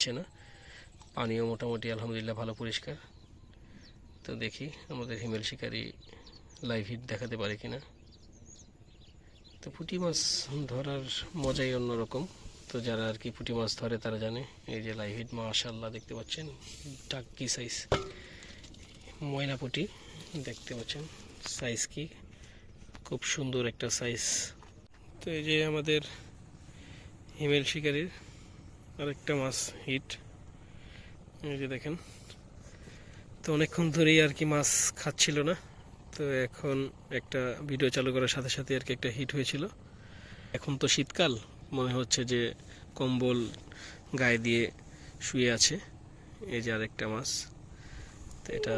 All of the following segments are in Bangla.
হচ্ছে না। পানিও মোটামুটি, আলহামদুলিল্লাহ, ভালো, পরিষ্কার। তো দেখি আমাদের হিমেল শিকারি লাইভ হিট দেখাতে পারে কিনা। তো পুঁটি মাছ ধরার মজাই অন্যরকম। তো যারা আর কি পুঁটি মাছ ধরে, তারা জানে, এই যে লাইভ হিট মাশাল্লাহ দেখতে পাচ্ছেন টাক কি সাইজ ময়না পুঁটি, দেখতে পাচ্ছেন সাইজ কি? খুব সুন্দর একটা সাইজ তো এই যে আমাদের হিমেল শিকারির আরেকটা মাছ হিট এই যে দেখেন। তো অনেকক্ষণ ধরেই আর কি মাছ খাচ্ছিল না। তো এখন একটা ভিডিও চালু করার সাথে সাথে আর কি একটা হিট হয়েছিল। এখন তো শীতকাল মনে হচ্ছে যে কম্বল গায়ে দিয়ে শুয়ে আছে। এই যে আরেকটা মাছ। তো এটা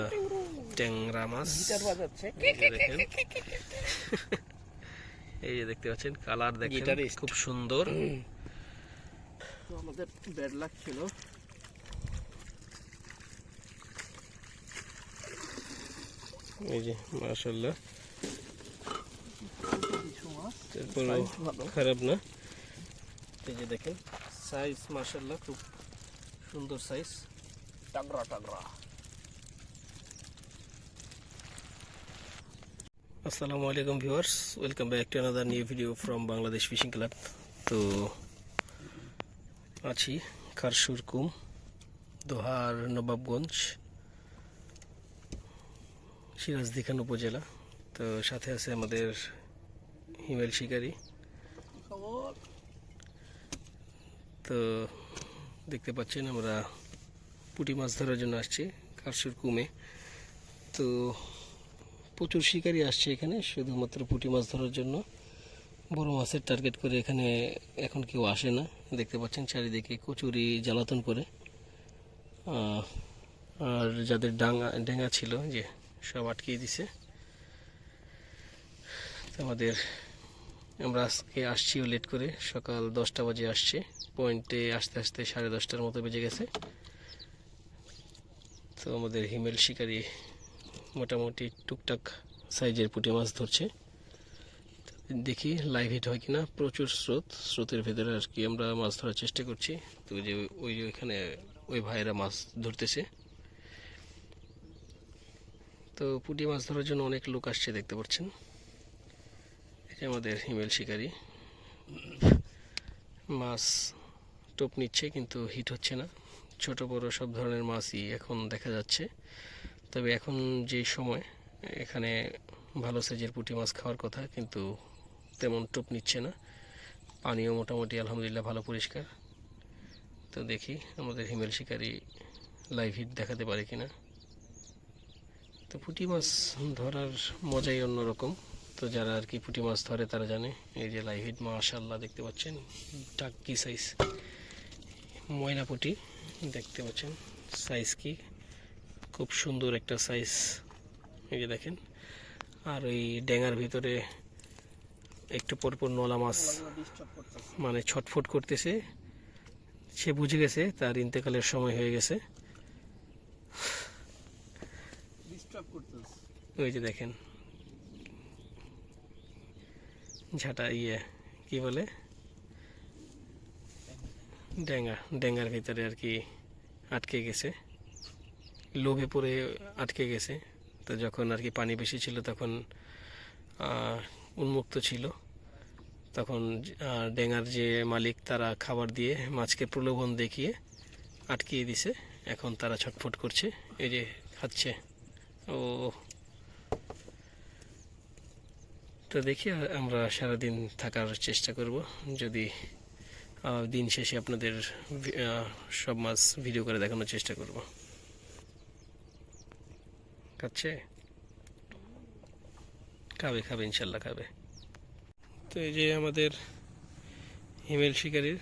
ট্যাংরা মাছ। এই যে দেখেন। এই যে দেখতে পাচ্ছেন কালার দেখেন. খুব সুন্দর। তো আমাদের ব্যাড লাক ছিল এই যে Size ভালো। খারাপ না। এই যে দেখেন সাইজ মাশাল্লাহ খুব সুন্দর সাইজ টাগরা টাগরা। আসসালামু আলাইকুম viewers welcome back to another new video from Bangladesh fishing club তো আছি খারসুর কুম দোহার নবাবগঞ্জ সিরাজদিখান উপজেলা। তো সাথে আছে আমাদের হিমেল শিকারী। তো দেখতে পাচ্ছেন আমরা পুঁটি মাছ ধরার জন্য আসছি কারশুর কুমে। তো প্রচুর শিকারি আসছে এখানে শুধুমাত্র পুঁটি মাছ ধরার জন্য। বড় মাছের টার্গেট করে এখানে এখন কেউ আসে না। দেখতে পাচ্ছেন চারিদিকে কচুরি, জ্বালাতন করে। আর যাদের ডাঙা, ডেঙ্গা ছিল যে সব আটকিয়ে দিছে। আমাদের, আমরা আজকে আসছিও লেট করে, সকাল দশটা বাজে আসছে। পয়েন্টে আসতে আসতে সাড়ে দশটার মতো বেজে গেছে। তো আমাদের হিমেল শিকারি মোটামুটি টুকটাক সাইজের পুঁটি মাছ ধরছে। দেখি লাইভ হিট হয় কিনা। প্রচুর স্রোত, স্রোতের ভেতরে আর কি আমরা মাছ ধরার চেষ্টা করছি। তো যে ওই যে ওইখানে ওই ভাইয়েরা মাছ ধরতেছে। তো পুঁটি মাছ ধরার জন্য অনেক লোক আসছে, দেখতে পাচ্ছেন। যে আমাদের হিমেল শিকারি। মাছ টোপ নিচ্ছে, কিন্তু হিট হচ্ছে না। ছোট, বড় সব ধরনের মাছই এখন দেখা যাচ্ছে। তবে এখন যে সময়, এখানে ভালো সাইজের পুঁটি মাছ খাওয়ার কথা, কিন্তু তেমন টোপ নিচ্ছে না। পানিও মোটামুটি আলহামদুলিল্লাহ ভালো পরিষ্কার। তো দেখি আমাদের হিমেল শিকারি লাইভ হিট দেখাতে পারে কিনা। তো পুঁটি মাছ ধরার মজাই অন্যরকম। তো যারা আর কি পুঁটি মাছ ধরে তারা জানে, এই যে লাইভ হিট মাশাল্লাহ দেখতে পাচ্ছেন টাক কি সাইজ ময়না পুঁটি দেখতে পাচ্ছেন সাইজ কি? খুব সুন্দর একটা সাইজ এই যে দেখেন, আর ওই ড্যাঙার ভিতরে একটু পরপর নলা মাছ মানে ছটফট করতেছে। সে বুঝে গেছে তার ইন্তেকালের সময় হয়ে গেছে। ওই যে দেখেন। ঝাঁটা ইয়ে কি বলে? ড্যাঙ্গা ডেঙ্গার ভিতরে আর কি আটকে গেছে। লোভে পড়ে আটকে গেছে। তো যখন আর কি পানি বেশি ছিল তখন উন্মুক্ত ছিল। তখন আহ, ড্যাঙ্গার যে মালিক তারা খাবার দিয়ে মাছকে প্রলোভন দেখিয়ে আটকিয়ে দিছে। এখন তারা ছটফট করছে এই যে খাচ্ছে। ও। তো দেখি আমরা সারাদিন থাকার চেষ্টা করব। যদি দিন শেষে আপনাদের সব মাছ ভিডিও করে দেখানোর চেষ্টা করব। খাচ্ছে? খাবে খাবে ইনশাল্লাহ খাবে। তো এই যে আমাদের হিমেল শিকারির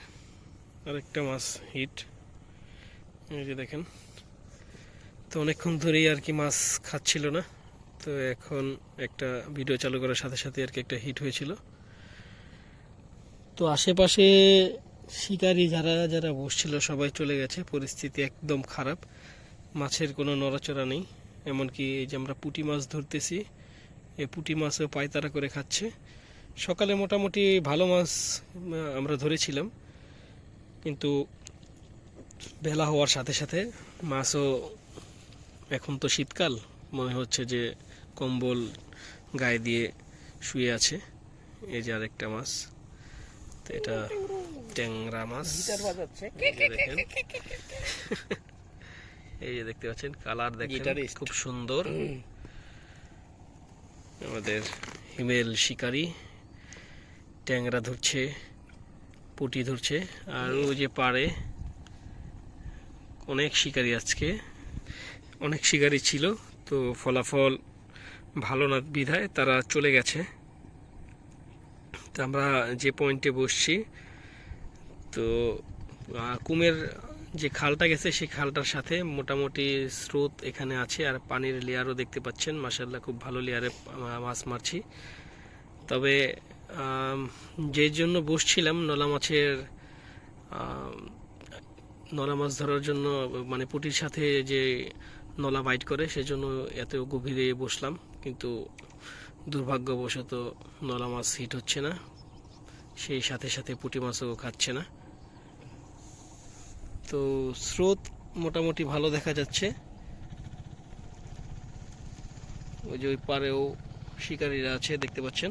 আরেকটা মাছ হিট এই যে দেখেন। তো অনেকক্ষণ ধরেই আর কি মাছ খাচ্ছিল না। তো এখন একটা ভিডিও চালু করার সাথে সাথে আর কি একটা হিট হয়েছিল। তো আশেপাশে শিকারি যারা যারা বসছিল, সবাই চলে গেছে। পরিস্থিতি একদম খারাপ। মাছের কোনো নড়াচড়া নেই। এমনকি এই যে আমরা পুঁটি মাছ ধরতেছি, এই পুঁটি মাছও পায়তারা করে খাচ্ছে। সকালে মোটামুটি ভালো মাছ আমরা ধরেছিলাম। কিন্তু বেলা হওয়ার সাথে সাথে মাছও এখন তো শীতকাল মনে হচ্ছে যে কম্বল গায়ে দিয়ে শুয়ে আছে। এই যে আরেকটা মাছ তো এটা ট্যাংরা মাছ। এই যে দেখতে পাচ্ছেন কালার দেখেন খুব সুন্দর। আমাদের হিমেল শিকারি। ট্যাংরা ধরছে, পুটি ধরছে, আর ওই যে পাড়ে অনেক শিকারি আজকে। অনেক শিকারি ছিল, তো ফলাফল ভালো না বিধায় তারা চলে গেছে। তো আমরা যে পয়েন্টে বসছি, তো কুমের যে খালটা গেছে, সেই খালটার সাথে মোটামুটি স্রোত এখানে আছে, আর পানির লেয়ারও দেখতে পাচ্ছেন। মাসাল্লাহ খুব ভালো লেয়ারে মাছ মারছি। তবে যে জন্য বসছিলাম নলা মাছের নলা মাছ ধরার জন্য মানে পুটির সাথে যে নলা বাইট করে সেজন্য এত গভীরে বসলাম, কিন্তু দুর্ভাগ্যবশত নলা মাছ হিট হচ্ছে না, সেই সাথে সাথে পুঁটি মাছও খাচ্ছে না। তো স্রোত মোটামুটি ভালো দেখা যাচ্ছে। ওই যে ওই পারেও শিকারীরা আছে, দেখতে পাচ্ছেন।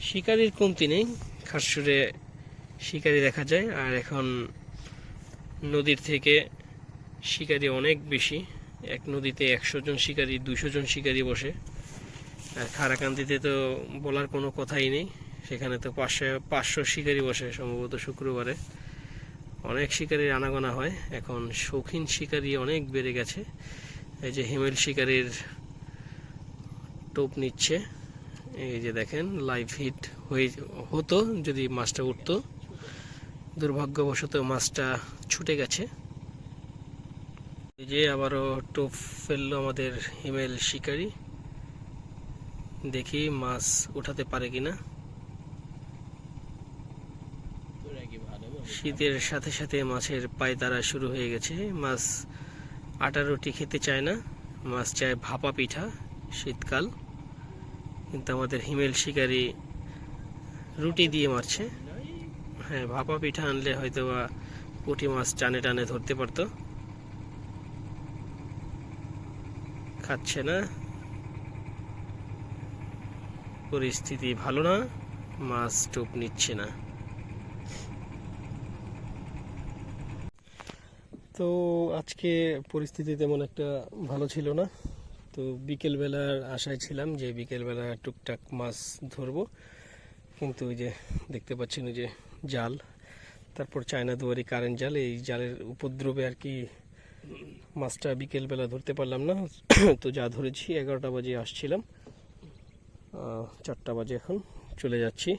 শিকারীর কমতি নেই। খাসুরে শিকারি দেখা যায়, আর এখন নদীর থেকে শিকারি অনেক বেশি। এক নদীতে একশো জন শিকারি দুশো জন শিকারি বসে। আর খারাকান্দিতে তো বলার কোনো কথাই নেই। সেখানে তো পাঁচশো পাঁচশো শিকারি বসে সম্ভবত শুক্রবারে। অনেক শিকারির আনাগোনা হয়। এখন শৌখিন শিকারি অনেক বেড়ে গেছে। এই যে হিমেল শিকারির টোপ নিচ্ছে। এই যে দেখেন লাইভ হিট হয়ে হতো যদি মাছটা উঠতো। দুর্ভাগ্যবশত মাছটা ছুটে গেছে। এই যে আবারও টোপ ফেলল আমাদের হিমেল শিকারি। দেখি মাছ উঠাতে পারে কিনা। শীতের সাথে সাথে মাছের পায়তারা শুরু হয়ে গেছে। মাছ আটা রুটি খেতে চায় না। মাছ চায় ভাপা পিঠা শীতকাল। কিন্তু আমাদের হিমেল শিকারি রুটি দিয়ে মারছে। হ্যাঁ ভাপা পিঠা আনলে হয়তো বা পুঁটি মাছ টানে টানে ধরতে পারতো। খাচ্ছে না। পরিস্থিতি ভালো না, মাছ টোপ নিচ্ছে না। তো আজকে পরিস্থিতি তেমন একটা ভালো ছিল না। তো বিকেলবেলার আশায় ছিলাম যে বিকেলবেলা টুকটাক মাছ ধরবো। কিন্তু ওই যে দেখতে পাচ্ছেন ওই যে জাল তারপর চায়না দুয়ারি কারেন্ট জাল এই জালের উপদ্রবে আর কি মাছটা বিকেলবেলা ধরতে পারলাম না। তো যা ধরেছি এগারোটা বাজে আসছিলাম। চারটা বাজে এখন চলে যাচ্ছি।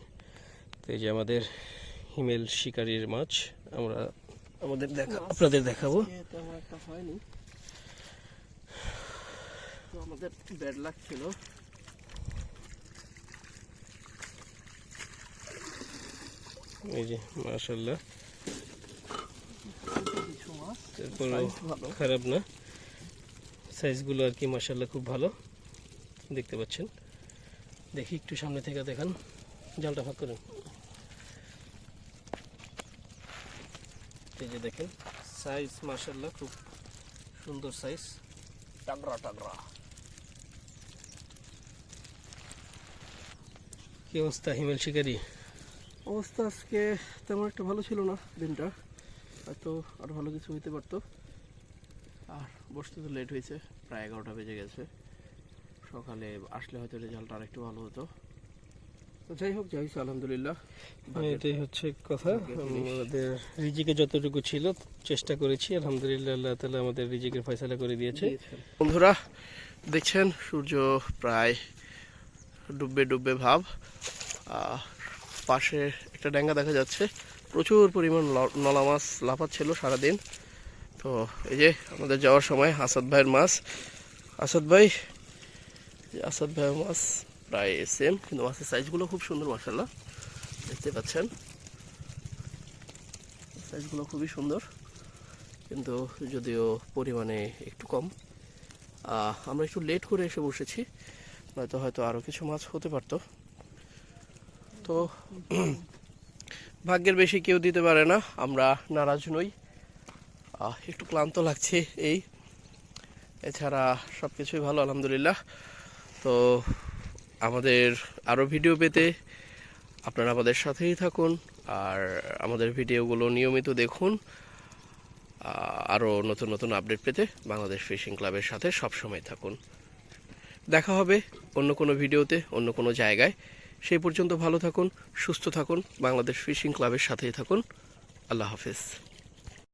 তো এই যে আমাদের হিমেল শিকারির মাছ আমরা আমাদের দেখা আপনাদের দেখাবো আজকে তেমন একটা হয়নি তো আমাদের ব্যাড লাক ছিল এই যে মাশাল্লাহ কিছু মাছ তারপর size ভালো। খারাপ না। সাইজগুলো আর কি মাশাল্লাহ খুব ভালো। দেখতে পাচ্ছেন। দেখি একটু সামনে থেকে দেখান। জালটা ফাঁক করুন। এই যে দেখেন সাইজ মাশাল্লাহ খুব সুন্দর সাইজ টাগরা টাগরা কি অবস্থা হিমেল শিকারি? অবস্থা আজকে তেমন একটা ভালো ছিল না দিনটা। হয়তো আর ভালো কিছু হইতে পারতো। আর বসতে তো লেট হয়েছে প্রায় এগারোটা বেজে গেছে। সকালে আসলে হয়তো রেজাল্ট আর একটু ভালো হতো। তো যাই হোক যাই আলহামদুলিল্লাহ। হ্যাঁ, এটাই হচ্ছে কথা। আমাদের রিজিকে যতটুকু ছিল চেষ্টা করেছি। আলহামদুলিল্লাহ আল্লাহ তালা আমাদের রিজিকের ফয়সালা করে দিয়েছে। বন্ধুরা দেখছেন সূর্য প্রায় ডুববে ডুববে ভাব। পাশে একটা ড্যাঙ্গা দেখা যাচ্ছে। প্রচুর পরিমাণ নলা মাছ লাফাচ্ছিল সারাদিন। তো এই যে আমাদের যাওয়ার সময় আসাদ ভাইয়ের মাছ। আসাদ ভাই আসাদ ভাইয়ের মাছ প্রায় সেম কিন্তু মাছের সাইজগুলো খুব সুন্দর মাসাল্লাহ দেখতে পাচ্ছেন? সাইজগুলো খুবই সুন্দর, কিন্তু যদিও পরিমাণে একটু কম। আমরা একটু লেট করে এসে বসেছি। নয়তো হয়তো আরও কিছু মাছ হতে পারতো। তো ভাগ্যের বেশি কেউ দিতে পারে না, আমরা নারাজ নই। একটু ক্লান্ত লাগছে এই। এছাড়া সব কিছুই ভালো, আলহামদুলিল্লাহ। তো আমাদের আরও ভিডিও পেতে আপনারা আমাদের সাথেই থাকুন, আর আমাদের ভিডিওগুলো নিয়মিত দেখুন। আরও নতুন নতুন আপডেট পেতে বাংলাদেশ ফিশিং ক্লাবের সাথে সবসময় থাকুন। দেখা হবে অন্য কোনো ভিডিওতে, অন্য কোনো জায়গায়। সেই পর্যন্ত ভালো থাকুন, সুস্থ থাকুন, বাংলাদেশ ফিশিং ক্লাবের সাথেই থাকুন। আল্লাহ হাফেজ।